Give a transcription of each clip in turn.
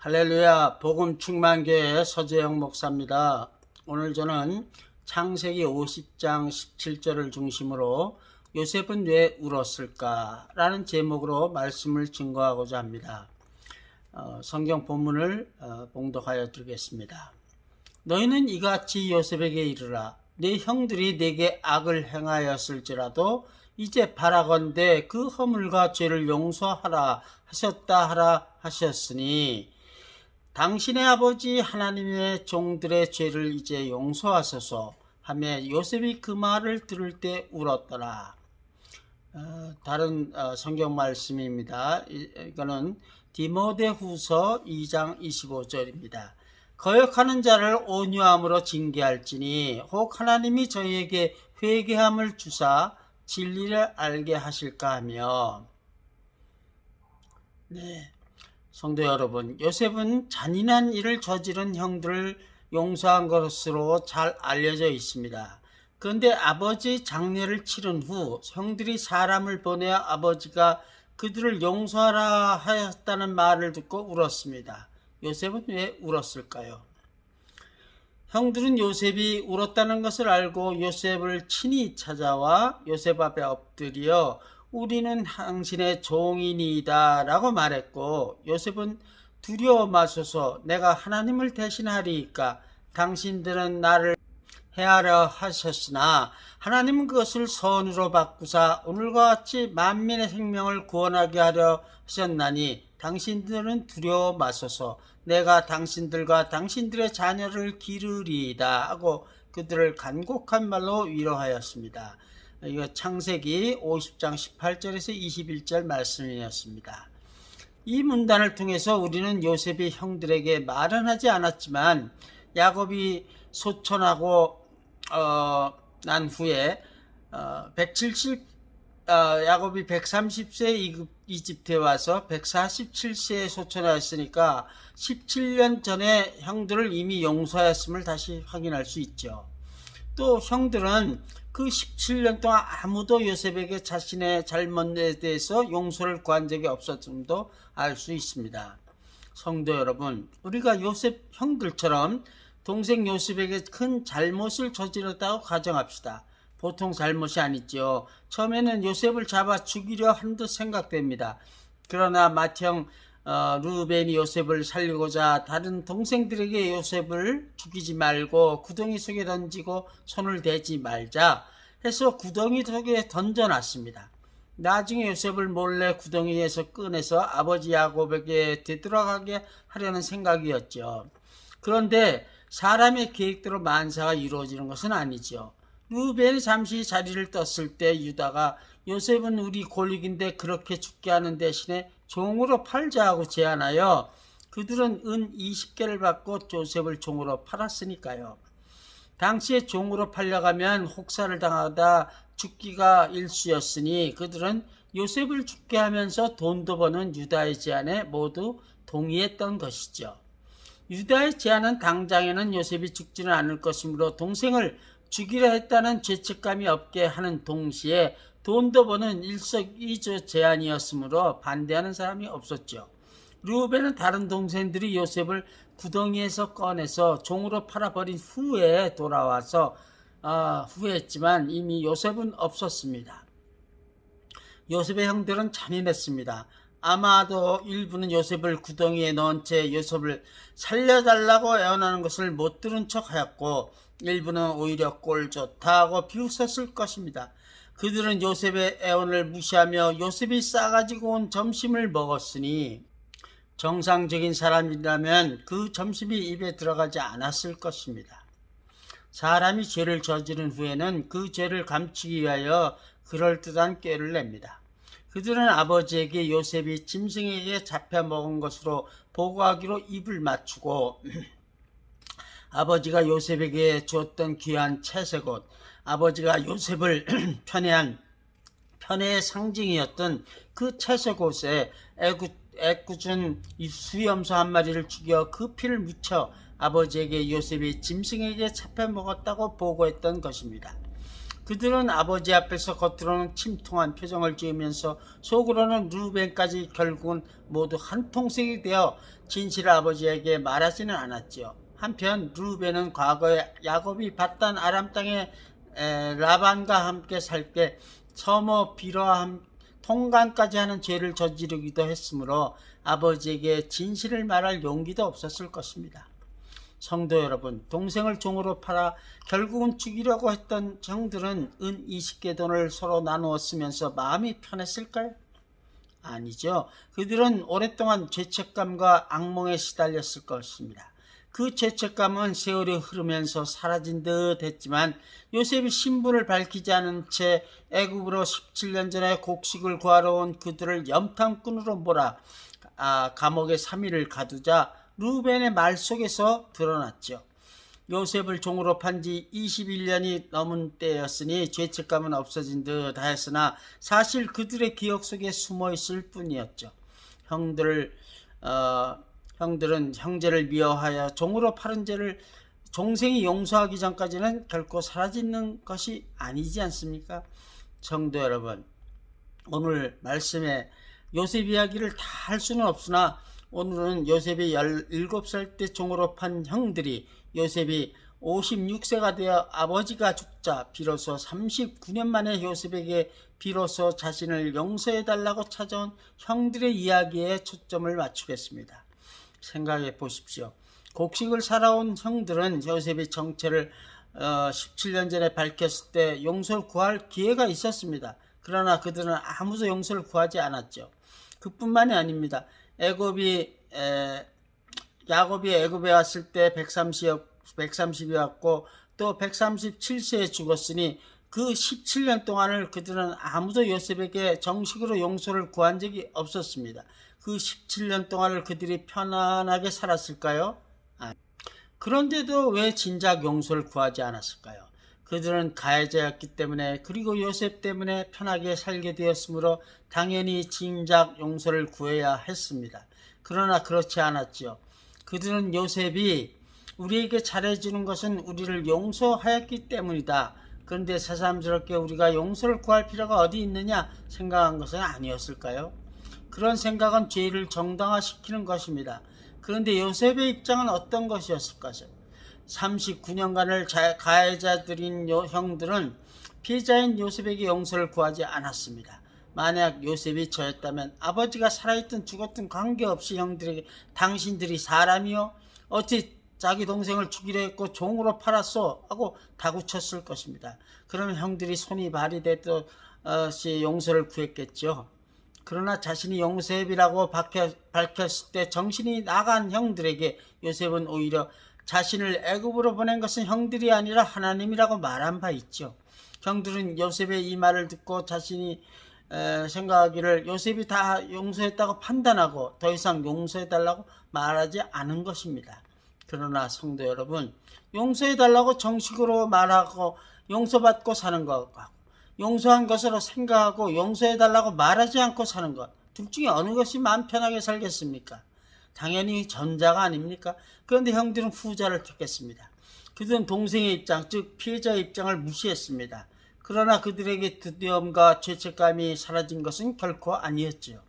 할렐루야 복음 충만교회 서재영 목사입니다. 오늘 저는 창세기 50장 17절을 중심으로 요셉은 왜 울었을까? 라는 제목으로 말씀을 증거하고자 합니다. 어, 성경 본문을 어, 봉독하여 드리겠습니다. 너희는 이같이 요셉에게 이르라. 내 형들이 내게 악을 행하였을지라도 이제 바라건대 그 허물과 죄를 용서하라 하셨다 하라 하셨으니 당신의 아버지 하나님의 종들의 죄를 이제 용서하소서 하며 요셉이 그 말을 들을 때 울었더라. 어, 다른 어, 성경 말씀입니다. 이- 이거는 디모데후서 2장 25절입니다. 거역하는 자를 온유함으로 징계할지니 혹 하나님이 저희에게 회개함을 주사 진리를 알게 하실까 하며 네. 성도 여러분, 요셉은 잔인한 일을 저지른 형들을 용서한 것으로 잘 알려져 있습니다. 그런데 아버지 장례를 치른 후 형들이 사람을 보내어 아버지가 그들을 용서하라 하였다는 말을 듣고 울었습니다. 요셉은 왜 울었을까요? 형들은 요셉이 울었다는 것을 알고 요셉을 친히 찾아와 요셉 앞에 엎드려 우리는 당신의 종이니이다 라고 말했고 요셉은 두려워 마소서 내가 하나님을 대신하리이까 당신들은 나를 해하려 하셨으나 하나님은 그것을 선으로 바꾸사 오늘과 같이 만민의 생명을 구원하게 하려 하셨나니 당신들은 두려워 마소서 내가 당신들과 당신들의 자녀를 기르리이다 하고 그들을 간곡한 말로 위로하였습니다. 이거 창세기 50장 18절에서 21절 말씀이었습니다. 이 문단을 통해서 우리는 요셉이 형들에게 말은 하지 않았지만 야곱이 소천하고 어, 난 후에 어, 170 어, 야곱이 130세 이급, 이집트에 와서 147세에 소천하였으니까 17년 전에 형들을 이미 용서하였음을 다시 확인할 수 있죠. 또 형들은 그 17년 동안 아무도 요셉에게 자신의 잘못에 대해서 용서를 구한 적이 없었음도 알 수 있습니다. 성도 여러분, 우리가 요셉 형들처럼 동생 요셉에게 큰 잘못을 저질렀다고 가정합시다. 보통 잘못이 아니죠. 처음에는 요셉을 잡아 죽이려 한 듯 생각됩니다. 그러나 어, 루벤이 요셉을 살리고자 다른 동생들에게 요셉을 죽이지 말고 구덩이 속에 던지고 손을 대지 말자 해서 구덩이 속에 던져놨습니다. 나중에 요셉을 몰래 구덩이에서 꺼내서 아버지 야곱에게 되돌아가게 하려는 생각이었죠. 그런데 사람의 계획대로 만사가 이루어지는 것은 아니죠. 루벤이 잠시 자리를 떴을 때 유다가 요셉은 우리 골릭인데 그렇게 죽게 하는 대신에 종으로 팔자 하고 제안하여 그들은 은 20개를 받고 요셉을 종으로 팔았으니까요. 당시에 종으로 팔려가면 혹사를 당하다 죽기가 일수였으니 그들은 요셉을 죽게 하면서 돈도 버는 유다의 제안에 모두 동의했던 것이죠. 유다의 제안은 당장에는 요셉이 죽지는 않을 것이므로 동생을 죽이려 했다는 죄책감이 없게 하는 동시에 돈도 버는 일석이조 제안이었으므로 반대하는 사람이 없었죠. 루벤은 다른 동생들이 요셉을 구덩이에서 꺼내서 종으로 팔아버린 후에 돌아와서 아, 후회했지만 이미 요셉은 없었습니다. 요셉의 형들은 잔인했습니다. 아마도 일부는 요셉을 구덩이에 넣은 채 요셉을 살려달라고 애원하는 것을 못 들은 척 하였고 일부는 오히려 꼴 좋다고 비웃었을 것입니다. 그들은 요셉의 애원을 무시하며 요셉이 싸가지고 온 점심을 먹었으니 정상적인 사람이라면 그 점심이 입에 들어가지 않았을 것입니다. 사람이 죄를 저지른 후에는 그 죄를 감추기 위하여 그럴듯한 꾀를 냅니다. 그들은 아버지에게 요셉이 짐승에게 잡혀 먹은 것으로 보고하기로 입을 맞추고 아버지가 요셉에게 주었던 귀한 채색 옷, 아버지가 요셉을 편애한 편애의 상징이었던 그 채색 옷에 애구, 애꿎은 이 수염소 한 마리를 죽여 그 피를 묻혀 아버지에게 요셉이 짐승에게 잡혀 먹었다고 보고했던 것입니다. 그들은 아버지 앞에서 겉으로는 침통한 표정을 지으면서 속으로는 루벤까지 결국은 모두 한 통색이 되어 진실을 아버지에게 말하지는 않았지요. 한편 루벤은 과거에 야곱이 봤던 아람 땅에 에, 라반과 함께 살 때 서머 비러와 함- 통간까지 하는 죄를 저지르기도 했으므로 아버지에게 진실을 말할 용기도 없었을 것입니다. 성도 여러분, 동생을 종으로 팔아 결국은 죽이려고 했던 형들은 은 20개 돈을 서로 나누어 쓰면서 마음이 편했을까요? 아니죠. 그들은 오랫동안 죄책감과 악몽에 시달렸을 것입니다. 그 죄책감은 세월이 흐르면서 사라진 듯 했지만 요셉이 신분을 밝히지 않은 채 애굽으로 17년 전에 곡식을 구하러 온 그들을 염탐꾼으로 몰아 아, 감옥에 3일을 가두자 루벤의 말 속에서 드러났죠. 요셉을 종으로 판 지 21년이 넘은 때였으니 죄책감은 없어진 듯 하였으나 사실 그들의 기억 속에 숨어 있을 뿐이었죠. 형들을 어, 형들은 형제를 미워하여 종으로 파른 죄를 종생이 용서하기 전까지는 결코 사라지는 것이 아니지 않습니까? 성도 여러분, 오늘 말씀에 요셉 이야기를 다 할 수는 없으나 오늘은 요셉이 17살 때 종으로 판 형들이 요셉이 56세가 되어 아버지가 죽자 비로소 39년 만에 요셉에게 비로소 자신을 용서해 달라고 찾아온 형들의 이야기에 초점을 맞추겠습니다. 생각해 보십시오. 곡식을 살아온 형들은 요셉의 정체를 어, 17년 전에 밝혔을 때 용서를 구할 기회가 있었습니다. 그러나 그들은 아무도 용서를 구하지 않았죠. 그뿐만이 아닙니다. 애굽이 에, 야곱이 애굽에 왔을 때 130, 130이 왔고 또 137세에 죽었으니 그 17년 동안을 그들은 아무도 요셉에게 정식으로 용서를 구한 적이 없었습니다. 그 17년 동안을 그들이 편안하게 살았을까요? 아, 그런데도 왜 진작 용서를 구하지 않았을까요? 그들은 가해자였기 때문에 그리고 요셉 때문에 편하게 살게 되었으므로 당연히 진작 용서를 구해야 했습니다. 그러나 그렇지 않았지요. 그들은 요셉이 우리에게 잘해주는 것은 우리를 용서하였기 때문이다. 그런데 새삼스럽게 우리가 용서를 구할 필요가 어디 있느냐 생각한 것은 아니었을까요? 그런 생각은 죄를 정당화시키는 것입니다. 그런데 요셉의 입장은 어떤 것이었을 것이요? 39년간을 가해자들인 요- 형들은 피해자인 요셉에게 용서를 구하지 않았습니다. 만약 요셉이 저였다면 아버지가 살아있든 죽었든 관계없이 형들에게 당신들이 사람이요? 어찌 자기 동생을 죽이려 했고 종으로 팔았소? 하고 다구쳤을 것입니다. 그러면 형들이 손이 발이 되듯이 용서를 구했겠죠. 그러나 자신이 용셉이라고 밝혔을 때 정신이 나간 형들에게 요셉은 오히려 자신을 애굽으로 보낸 것은 형들이 아니라 하나님이라고 말한 바 있죠. 형들은 요셉의 이 말을 듣고 자신이 에, 생각하기를 요셉이 다 용서했다고 판단하고 더 이상 용서해달라고 말하지 않은 것입니다. 그러나 성도 여러분, 용서해달라고 정식으로 말하고 용서받고 사는 것과 용서한 것으로 생각하고 용서해달라고 말하지 않고 사는 것, 둘 중에 어느 것이 마음 편하게 살겠습니까? 당연히 전자가 아닙니까? 그런데 형들은 후자를 택했습니다. 그들은 동생의 입장, 즉 피해자의 입장을 무시했습니다. 그러나 그들에게 두려움과 죄책감이 사라진 것은 결코 아니었지요.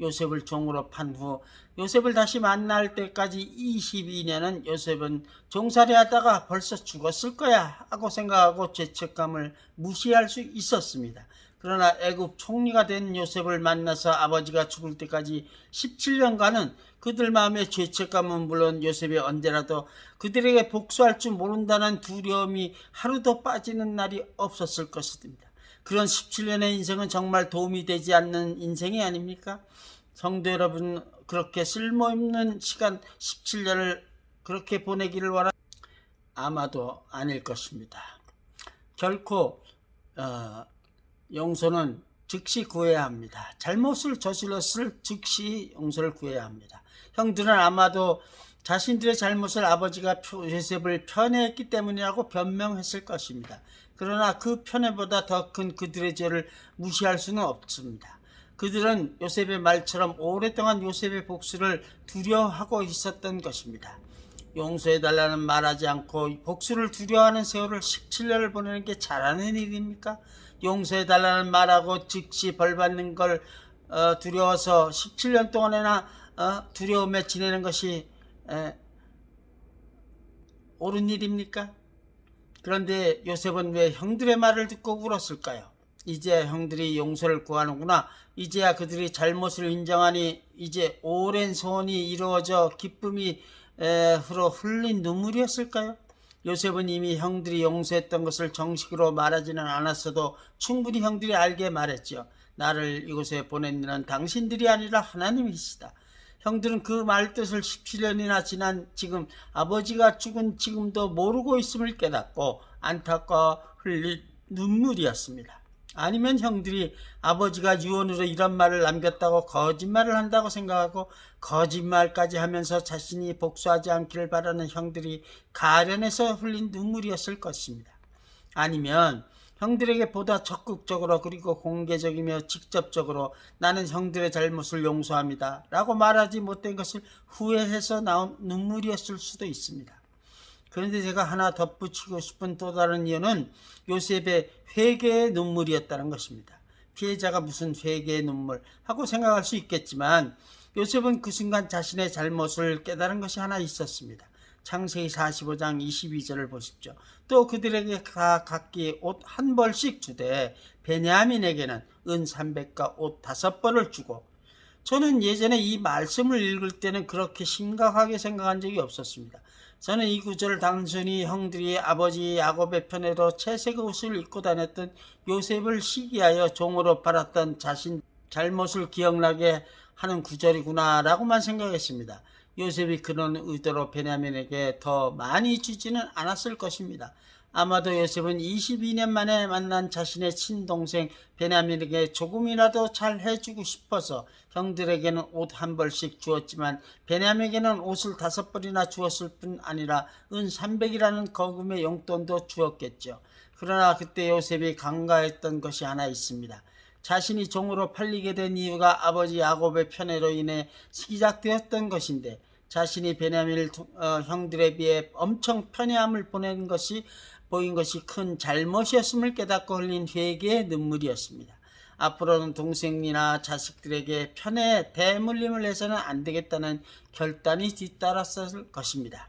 요셉을 종으로 판 후 요셉을 다시 만날 때까지 22년은 요셉은 종살이 하다가 벌써 죽었을 거야 하고 생각하고 죄책감을 무시할 수 있었습니다. 그러나 애굽 총리가 된 요셉을 만나서 아버지가 죽을 때까지 17년간은 그들 마음의 죄책감은 물론 요셉이 언제라도 그들에게 복수할 줄 모른다는 두려움이 하루도 빠지는 날이 없었을 것입니다. 그런 17년의 인생은 정말 도움이 되지 않는 인생이 아닙니까? 성도 여러분, 그렇게 쓸모없는 시간 17년을 그렇게 보내기를 원하 아마도 아닐 것입니다. 결코 어, 용서는 즉시 구해야 합니다. 잘못을 저질렀을 즉시 용서를 구해야 합니다. 형들은 아마도 자신들의 잘못을 아버지가 요셉을 편애했기 때문이라고 변명했을 것입니다. 그러나 그 편애보다 더 큰 그들의 죄를 무시할 수는 없습니다. 그들은 요셉의 말처럼 오랫동안 요셉의 복수를 두려워하고 있었던 것입니다. 용서해달라는 말하지 않고 복수를 두려워하는 세월을 17년을 보내는 게 잘하는 일입니까? 용서해달라는 말하고 즉시 벌받는 걸 어, 두려워서 17년 동안이나 어, 두려움에 지내는 것이 에, 옳은 일입니까? 그런데 요셉은 왜 형들의 말을 듣고 울었을까요? 이제 형들이 용서를 구하는구나. 이제야 그들이 잘못을 인정하니 이제 오랜 소원이 이루어져 기쁨이 에, 흘러 흘린 눈물이었을까요? 요셉은 이미 형들이 용서했던 것을 정식으로 말하지는 않았어도 충분히 형들이 알게 말했죠. 나를 이곳에 보낸 이는 당신들이 아니라 하나님이시다. 형들은 그 말뜻을 17년이나 지난 지금 아버지가 죽은 지금도 모르고 있음을 깨닫고 안타까워 흘린 눈물이었습니다. 아니면 형들이 아버지가 유언으로 이런 말을 남겼다고 거짓말을 한다고 생각하고 거짓말까지 하면서 자신이 복수하지 않기를 바라는 형들이 가련해서 흘린 눈물이었을 것입니다. 아니면 형들에게 보다 적극적으로 그리고 공개적이며 직접적으로 나는 형들의 잘못을 용서합니다. 라고 말하지 못된 것을 후회해서 나온 눈물이었을 수도 있습니다. 그런데 제가 하나 덧붙이고 싶은 또 다른 이유는 요셉의 회개의 눈물이었다는 것입니다. 피해자가 무슨 회개의 눈물 하고 생각할 수 있겠지만 요셉은 그 순간 자신의 잘못을 깨달은 것이 하나 있었습니다. 창세기 45장 22절을 보십시오. 또 그들에게 다 각기 옷 한 벌씩 주되 베냐민에게는 은 300과 옷 다섯 벌을 주고 저는 예전에 이 말씀을 읽을 때는 그렇게 심각하게 생각한 적이 없었습니다. 저는 이 구절을 단순히 형들이 아버지 야곱의 편에도 채색 옷을 입고 다녔던 요셉을 시기하여 종으로 팔았던 자신 잘못을 기억나게 하는 구절이구나라고만 생각했습니다. 요셉이 그런 의도로 베냐민에게 더 많이 주지는 않았을 것입니다. 아마도 요셉은 22년 만에 만난 자신의 친동생 베냐민에게 조금이라도 잘 해주고 싶어서 형들에게는 옷 한 벌씩 주었지만 베냐민에게는 옷을 다섯 벌이나 주었을 뿐 아니라 은 300이라는 거금의 용돈도 주었겠죠. 그러나 그때 요셉이 간과했던 것이 하나 있습니다. 자신이 종으로 팔리게 된 이유가 아버지 야곱의 편애로 인해 시작되었던 것인데 자신이 베냐민 어, 형들에 비해 엄청 편애함을 보낸 것이 보인 것이 큰 잘못이었음을 깨닫고 흘린 회개의 눈물이었습니다. 앞으로는 동생이나 자식들에게 편애 대물림을 해서는 안 되겠다는 결단이 뒤따랐을 것입니다.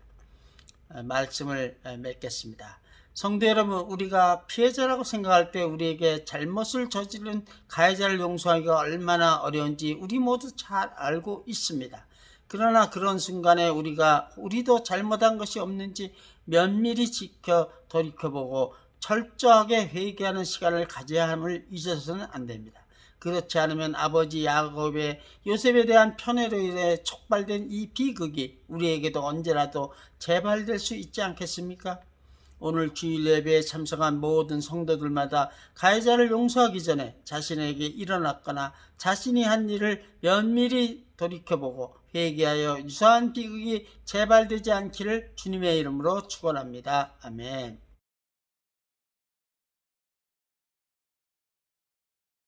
어, 말씀을 어, 맺겠습니다. 성도 여러분, 우리가 피해자라고 생각할 때 우리에게 잘못을 저지른 가해자를 용서하기가 얼마나 어려운지 우리 모두 잘 알고 있습니다. 그러나 그런 순간에 우리가 우리도 잘못한 것이 없는지 면밀히 지켜 돌이켜보고 철저하게 회개하는 시간을 가져야 함을 잊어서는 안 됩니다. 그렇지 않으면 아버지 야곱의 요셉에 대한 편애로 인해 촉발된 이 비극이 우리에게도 언제라도 재발될 수 있지 않겠습니까? 오늘 주일 예배에 참석한 모든 성도들마다 가해자를 용서하기 전에 자신에게 일어났거나 자신이 한 일을 면밀히 돌이켜보고 회개하여 유사한 비극이 재발되지 않기를 주님의 이름으로 축원합니다. 아멘.